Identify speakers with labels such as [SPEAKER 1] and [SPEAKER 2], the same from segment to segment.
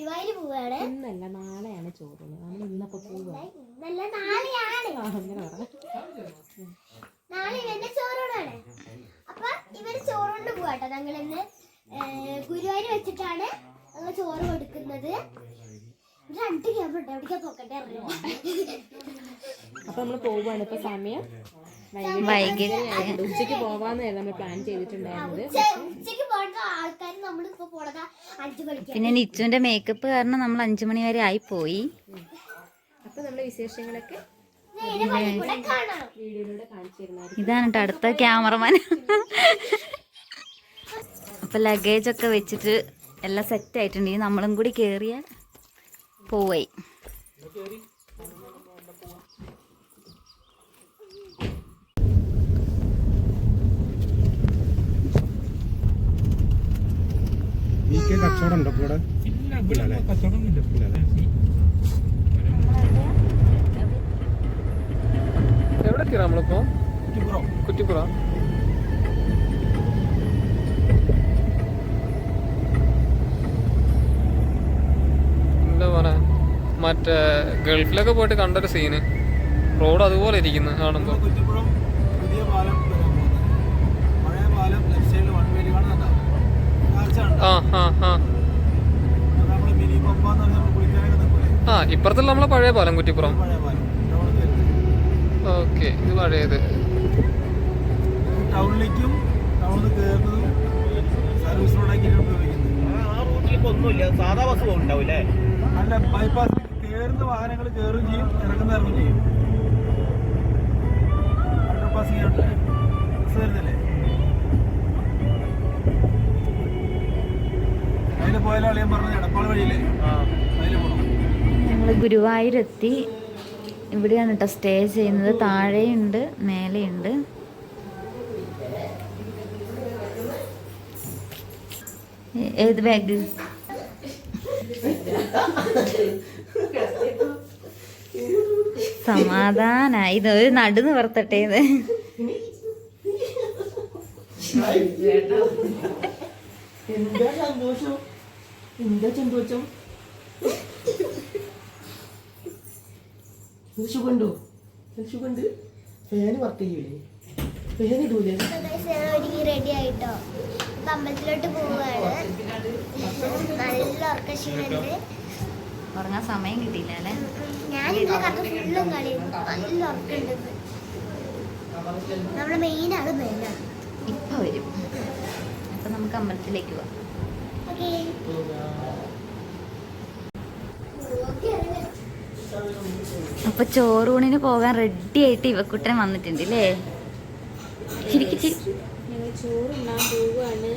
[SPEAKER 1] ഗുരുവായൂർ പോവാണ്.
[SPEAKER 2] ഇന്നല്ല നാളെയാണ് ചോറിന് നമ്മൾ
[SPEAKER 1] നല്ല നാളെയാണ്.
[SPEAKER 2] അങ്ങനെ
[SPEAKER 1] നാളെ ഇവന്റെ അപ്പൊ ഇവർ ചോറുകൊണ്ട് പോവാട്ടോ. ഞങ്ങൾ ഇന്ന് ഗുരുവായൂർ വെച്ചിട്ടാണ് ഞങ്ങൾ ചോറ് കൊടുക്കുന്നത്. രണ്ട് ക്യാമ്പ് ഉണ്ട്. എവിടേക്കാ പോക്കട്ടെ
[SPEAKER 2] അപ്പൊ നമ്മൾ പോവാണ്. ഇപ്പൊ സമയം വൈകിട്ട് ഉച്ചയ്ക്ക്. പോവാന്നായിരുന്നു നമ്മൾ പ്ലാൻ ചെയ്തിട്ടുണ്ടായിരുന്നത്.
[SPEAKER 1] നമ്മൾ ആൾക്കാർ പോണത് അഞ്ചു മണിക്ക്.
[SPEAKER 3] പിന്നെ നിച്ചുവിന്റെ മേക്കപ്പ് കാരണം നമ്മൾ അഞ്ചു മണി വരെ ആയി പോയി
[SPEAKER 2] അപ്പൊ നമ്മളെ വിശേഷങ്ങളൊക്കെ
[SPEAKER 1] നേരെ വഴി കൂടെ കാണാം
[SPEAKER 2] വീഡിയോയിലൂടെ കാണിച്ചു തരുന്നതായിരിക്കും
[SPEAKER 3] ഇതാണ് കേട്ടോ അടുത്ത ക്യാമറമാൻ. അപ്പൊ ലഗേജ് ഒക്കെ വെച്ചിട്ട് എല്ലാം സെറ്റ് ആയിട്ടുണ്ട്. ഇനി നമ്മളും കൂടി കേറിയ പോയി
[SPEAKER 4] ഈ കെ കച്ചവടം ഉണ്ടോ ഇവിടെ
[SPEAKER 5] എവിടെ എത്തിയ നമ്മളിപ്പോ കുറ്റിപ്പുറ. എന്താ പറയാ? മറ്റേ ഗൾഫിലൊക്കെ പോയിട്ട് കണ്ടൊരു സീന് റോഡ് അതുപോലെ ഇരിക്കുന്നു കാണുമ്പോ
[SPEAKER 4] കുറ്റിപ്പുറം പുതിയ പാലം വരാൻ പോകുന്നത് പഴയ പാലം ലെഫ്റ്റ് സൈഡിൽ വൺ വേലി കാണുന്നുണ്ടോ കാഴ്ച ഉണ്ടോ
[SPEAKER 5] ആ ആ ആ
[SPEAKER 4] നമ്മൾ മിനി പമ്പ എന്ന് പറഞ്ഞാൽ നമ്മൾ കുളിക്കാനൊക്കെ നിൽക്കൂലേ
[SPEAKER 5] ആ ഇപ്പുറത്തുള്ള നമ്മളെ പഴയ പാലം കുറ്റിപ്പുറം. ഓക്കെ ഇത് പഴയത്.
[SPEAKER 4] ടൗണിലേക്കും ടൗണിൽ കയറുന്നതും സർവീസ് റോഡാക്കി ഉപയോഗിക്കുന്നത്.
[SPEAKER 6] ആ റൂട്ടിലേക്ക് ഒന്നുമില്ല. സാധാ ബസ് പോകുന്നുണ്ടാവില്ലേ
[SPEAKER 4] അല്ല? ബൈപ്പാസിൽ കയറുന്ന വാഹനങ്ങൾ കയറുകയും ചെയ്യും ഇറങ്ങുന്ന ഇറങ്ങുകയും ചെയ്യും. അണ്ടർ പാസ് ചെയ്യാണ്ട് ബസ് വരുന്നില്ലേ? അതിൽ പോയാലും അളിയൻ പറഞ്ഞ എടപ്പാൾ വഴിയില്ലേ? അതിൽ പോകണം
[SPEAKER 3] ഞങ്ങൾ ഗുരുവായൂരെത്തി. ഇവിടെയാണ് കേട്ടോ സ്റ്റേ ചെയ്യുന്നത്. താഴെയുണ്ട് മേലെയുണ്ട്. ഏത് ബാഗ്? സമാധാന ഇത് ഒരു നടു നിവർത്തട്ടെ
[SPEAKER 7] എന്താ സന്തോഷം? എന്താ സന്തോഷം? ഇത് സുഖമുണ്ടോ ഇത് സുഖമുണ്ട് ഫാന് വർക്ക് ചെയ്യൂലേ? ഫാൻ ഇടൂലേ?
[SPEAKER 1] റെഡി ആയിട്ടോ ഇപ്പൊ അമ്പലത്തിലോട്ട് പോവുകയാണ് നല്ല ഉറക്കക്ഷീണുണ്ട്
[SPEAKER 3] ഉറങ്ങാൻ സമയം കിട്ടിയില്ല അല്ലേ?
[SPEAKER 1] ഞാൻ ഇന്നലെ കറക്റ്റ് ഫുള്ളും കളിയുന്നു നല്ല ഉറക്കുണ്ട് നമ്മുടെ മെയിൻ ആൾ മെയിനാണ്
[SPEAKER 3] ഇപ്പൊ വരും. അപ്പൊ നമുക്ക് അമ്പലത്തിലേക്ക് പോവാം.
[SPEAKER 1] ഓക്കേ
[SPEAKER 3] അപ്പൊ ചോറൂണിന് പോകാൻ റെഡി ആയിട്ട് ഇവക്കുട്ടൻ വന്നിട്ടുണ്ട് അല്ലേ ശരിക്കും
[SPEAKER 2] ചോറുണ്ണാൻ പോവാണ്.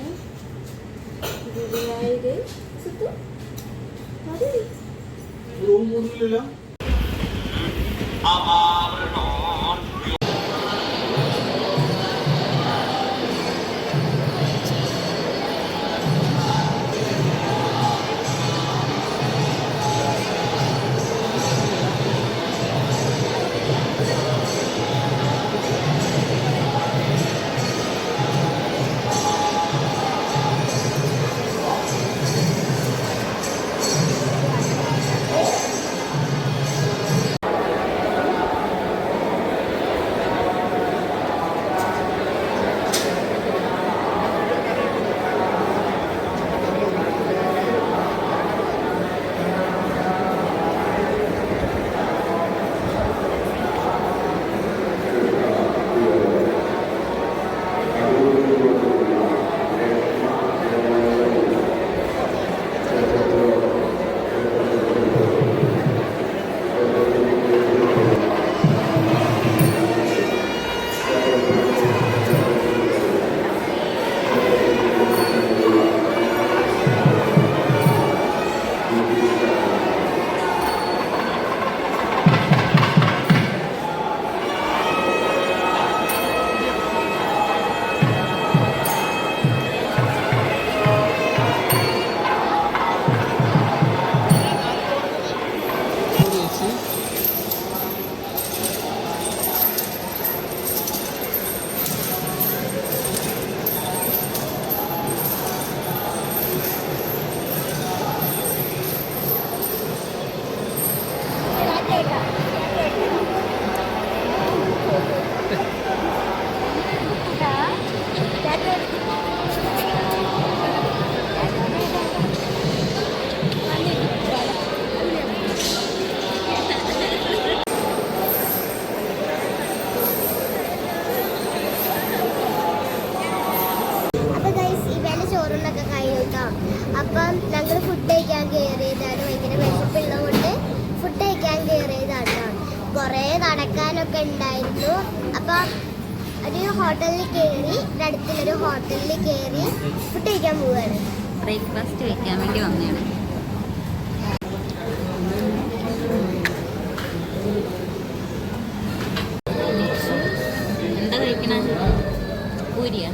[SPEAKER 2] Obrigado.
[SPEAKER 4] റൂം
[SPEAKER 1] ഉണ്ടായിരുന്നു. അപ്പൊ ഒരു ഹോട്ടലിൽ കയറി അടുത്തുള്ളൊരു ഹോട്ടലിൽ കയറി ഫുഡ് കഴിക്കാൻ പോവാണ്.
[SPEAKER 3] ബ്രേക്ക്ഫാസ്റ്റ് കഴിക്കാൻ വേണ്ടി വന്നതാണ്. എന്താ കഴിക്കണ? പൂരിയാ?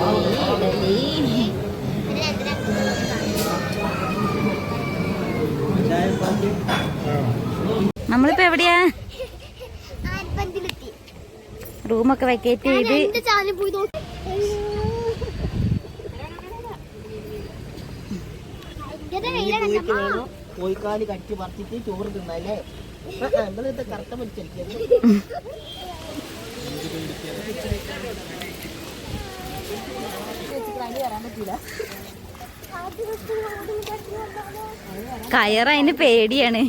[SPEAKER 3] പൂരി, ഇഡലി. നമ്മളിപ്പോ എവിടെയാ? റൂമൊക്കെ വെക്കേറ്റ് ചെയ്ത്
[SPEAKER 7] കോഴിക്കാൽ കട്ടി പറിച്ചിട്ട് ചോറ് തിന്നല്ലേ? നമ്മളിത് കറക്റ്റ് വലിച്ചടിക്കരുത്
[SPEAKER 3] കയറ അതിന് പേടിയാണ്.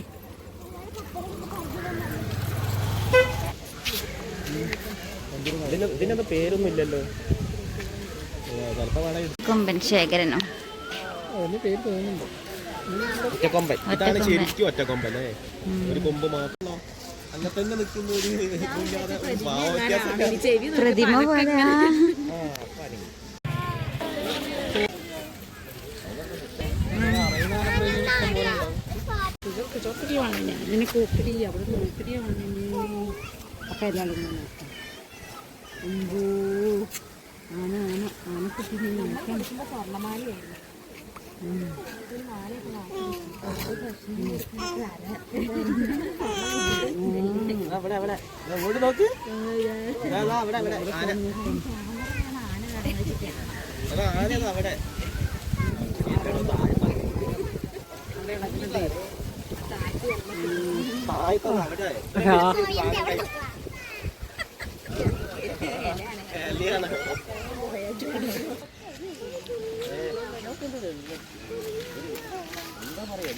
[SPEAKER 6] ഇതിനൊക്കെ പേരൊന്നും ഇല്ലല്ലോ
[SPEAKER 3] കൊമ്പൻ ശേഖരനോ
[SPEAKER 6] ഒറ്റക്കൊമ്പൻ ഇതാണ്. ശരിക്കും ഒറ്റക്കൊമ്പൻ അല്ലേ ഒരു കൊമ്പ് മാത്രം അങ്ങനെ തന്നെ നിൽക്കുന്ന ഒരു ഇതില്ലാതെ ഒരു ഭാവ വ്യത്യാസം
[SPEAKER 3] പ്രതിമ പോലെയാ
[SPEAKER 7] അവിടെ അവിടെ ഓടി നോക്ക്
[SPEAKER 6] അവിടെ അവിടെ ആന ആനതാ അവിടെ അവിടെ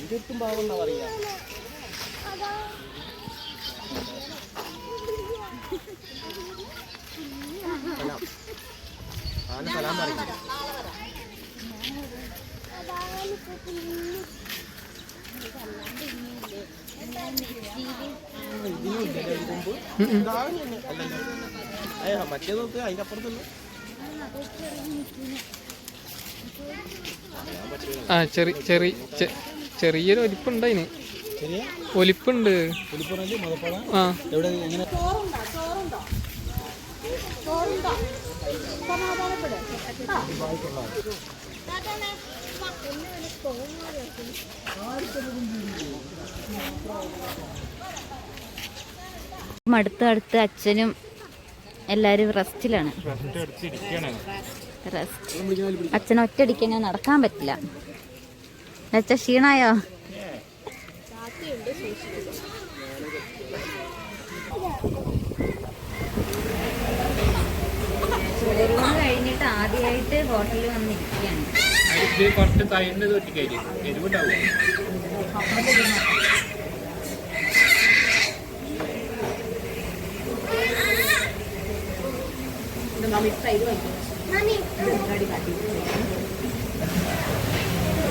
[SPEAKER 6] എലിയാണ്. എന്താ പറയാ സലാം പറയും. മറ്റേ നോക്ക് അതിന്റെ അപ്പുറത്തുള്ള
[SPEAKER 5] ആ ചെറി ചെറിയ ചെ- ചെറിയൊരു ഒലിപ്പുണ്ട് അതിന്
[SPEAKER 4] ശരിയാ
[SPEAKER 5] ഒലിപ്പുണ്ട് ആ.
[SPEAKER 4] എവിടെ? എങ്ങനെ?
[SPEAKER 3] അടുത്ത് അടുത്ത് അച്ഛനും എല്ലാരും റെസ്റ്റിലാണ്. റെസ്റ്റ് അച്ഛൻ ഒറ്റയടിക്കാൻ നടക്കാൻ പറ്റില്ല. അച്ഛ ക്ഷീണായോ? ചോറൂണ് കഴിഞ്ഞിട്ട് ആദ്യമായിട്ട് ഹോട്ടലിൽ വന്നിരിക്കുകയാണ്.
[SPEAKER 5] കുറച്ച് തൈരിന് തൊട്ടിക്കഴിഞ്ഞു എരിവുണ്ടാവും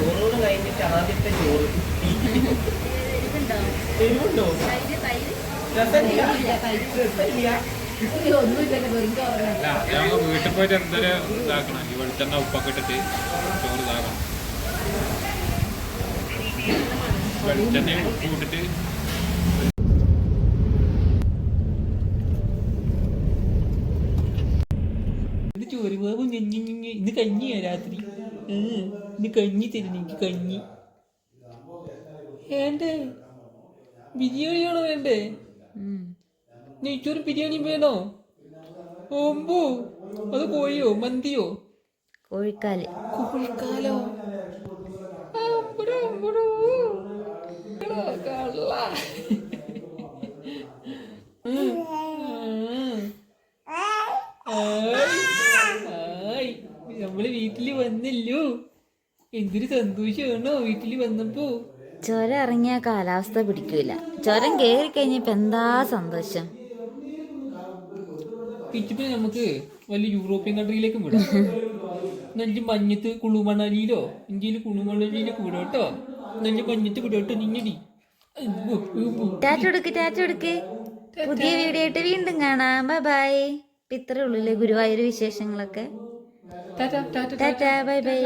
[SPEAKER 6] ചോറോട് കഴിഞ്ഞിട്ട് ആദ്യത്തെ ചോറ്. എരിവുണ്ടോ?
[SPEAKER 5] വീട്ടിൽ പോയിട്ട് എന്തൊരു ഇതാക്കണം. ഈ വെളിച്ചെണ്ണ ഉപ്പൊക്കെ ഇട്ടിട്ട് ചോറ് ഇതാക്കണം. വെളിച്ചെണ്ണ ഉപ്പ് കൂട്ടിട്ട്
[SPEAKER 8] ഇത് ചോറ് ബാബു ഞഞ്ഞി ഞഞ്ഞി ഇന്ന് കഞ്ഞിയാ രാത്രി. ഏ, ഇന്ന് കഞ്ഞി തരുന്നു എനിക്ക് കഞ്ഞി. വേണ്ടേ? ബിരിയാണിയാണോ വേണ്ടേ? നെയ്ച്ചോറും ബിരിയാണി വേണോ? ഓമ്പോ അത് കോഴിയോ മന്തിയോ?
[SPEAKER 3] കോഴിക്കാൽ.
[SPEAKER 8] കോഴിക്കാലോ? കള്ള. ഉം. ആയ്. ആയ്. നമ്മൾ വീട്ടിൽ വന്നല്ലോ എന്തൊരു സന്തോഷമാണോ വീട്ടിൽ വന്നപ്പോ
[SPEAKER 3] ചുരം ഇറങ്ങിയ കാലാവസ്ഥ പിടിക്കൂല. ചുരം കേറി കഴിഞ്ഞപ്പോ എന്താ സന്തോഷം?
[SPEAKER 8] ഇച്ചിട്ട് നമുക്ക് വലിയ യൂറോപ്യൻ കൺട്രിയിലേക്കും വിടാം. നെഞ്ച് മഞ്ഞത്ത് കുളുമണലിയിലോ ഇന്ത്യയിൽ കുളുമണലിയിലേക്ക് വിടാം കേട്ടോ. നെഞ്ച് മഞ്ഞത്ത് വിടാം കേട്ടോ നിങ്ങടി
[SPEAKER 3] ടാറ്റ ടാറ്റ പുതിയ വീഡിയോ ആയിട്ട് വീണ്ടും കാണാം. Bye bye. ഇത്രേ ഉള്ളൂല്ലേ ഗുരുവായൂർ വിശേഷങ്ങളൊക്കെ. Tata bye bye.